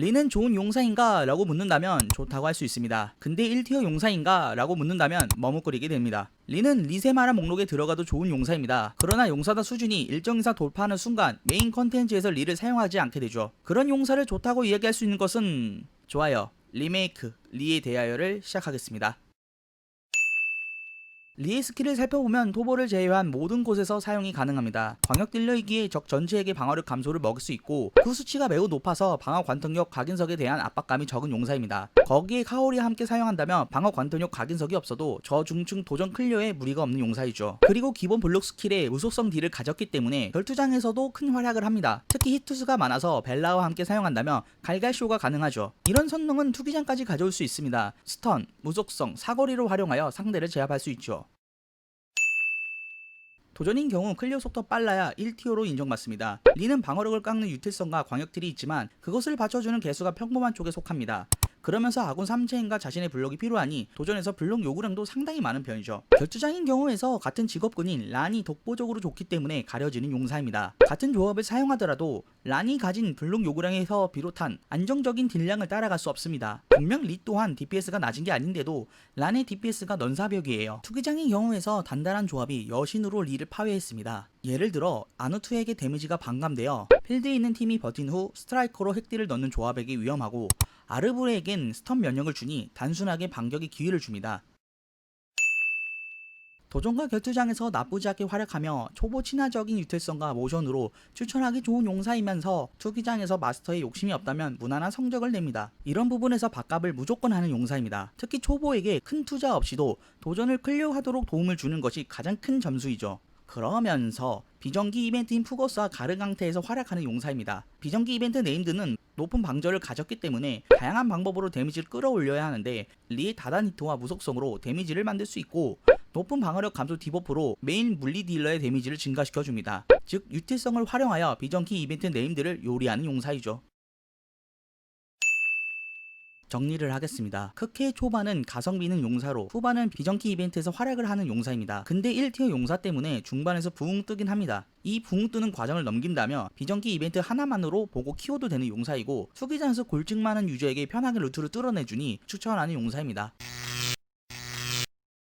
리는 좋은 용사인가? 라고 묻는다면 좋다고 할 수 있습니다. 근데 1티어 용사인가? 라고 묻는다면 머뭇거리게 됩니다. 리는 리세마라 목록에 들어가도 좋은 용사입니다. 그러나 용사다 수준이 일정 이상 돌파하는 순간 메인 컨텐츠에서 리를 사용하지 않게 되죠. 그런 용사를 좋다고 이야기할 수 있는 것은 좋아요. 리메이크 리에 대하여를 시작하겠습니다. 리의 스킬을 살펴보면 토보를 제외한 모든 곳에서 사용이 가능합니다. 광역 딜러이기에 적 전체에게 방어력 감소를 먹일 수 있고 그 수치가 매우 높아서 방어 관통력 각인석에 대한 압박감이 적은 용사입니다. 거기에 카오리와 함께 사용한다면 방어 관통력 각인석이 없어도 저중층 도전 클리어에 무리가 없는 용사이죠. 그리고 기본 블록 스킬에 무속성 딜을 가졌기 때문에 결투장에서도 큰 활약을 합니다. 특히 히투스가 많아서 벨라와 함께 사용한다면 갈갈쇼가 가능하죠. 이런 선능은 투기장까지 가져올 수 있습니다. 스턴, 무속성, 사거리로 활용하여 상대를 제압할 수 있죠. 도전인 경우 클리어 속도 빨라야 1티어로 인정받습니다. 리는 방어력을 깎는 유틸성과 광역딜이 있지만 그것을 받쳐주는 개수가 평범한 쪽에 속합니다. 그러면서 아군 3체인과 자신의 블록이 필요하니 도전에서 블록 요구량도 상당히 많은 편이죠. 결투장인 경우에서 같은 직업군인 란이 독보적으로 좋기 때문에 가려지는 용사입니다. 같은 조합을 사용하더라도 란이 가진 블록 요구량에서 비롯한 안정적인 딜량을 따라갈 수 없습니다. 분명 리 또한 DPS가 낮은 게 아닌데도 란의 DPS가 넌사벽이에요. 투기장의 경우에서 단단한 조합이 여신으로 리를 파괴했습니다. 예를 들어 아누투에게 데미지가 반감되어 필드에 있는 팀이 버틴 후 스트라이커로 핵딜을 넣는 조합에게 위험하고 아르브레에겐 스턴 면역을 주니 단순하게 반격의 기회를 줍니다. 도전과 결투장에서 나쁘지 않게 활약하며 초보 친화적인 유틸성과 모션으로 추천하기 좋은 용사이면서 투기장에서 마스터에 욕심이 없다면 무난한 성적을 냅니다. 이런 부분에서 밥값을 무조건 하는 용사입니다. 특히 초보에게 큰 투자 없이도 도전을 클리어하도록 도움을 주는 것이 가장 큰 점수이죠. 그러면서 비정기 이벤트인 푸거스와 가르강테에서 활약하는 용사입니다. 비정기 이벤트 네임드는 높은 방절을 가졌기 때문에 다양한 방법으로 데미지를 끌어올려야 하는데 리의 다단 히트와 무속성으로 데미지를 만들 수 있고 높은 방어력 감소 디버프로 메인 물리 딜러의 데미지를 증가시켜줍니다. 즉 유틸성을 활용하여 비정기 이벤트 네임드를 요리하는 용사이죠. 정리를 하겠습니다. 크케 초반은 가성비 있는 용사로 후반은 비정기 이벤트에서 활약을 하는 용사입니다. 근데 1티어 용사 때문에 중반에서 부흥 뜨긴 합니다. 이 부흥 뜨는 과정을 넘긴다면 비정기 이벤트 하나만으로 보고 키워도 되는 용사이고 수기장에서 골증 많은 유저에게 편하게 루트를 뚫어내주니 추천하는 용사입니다.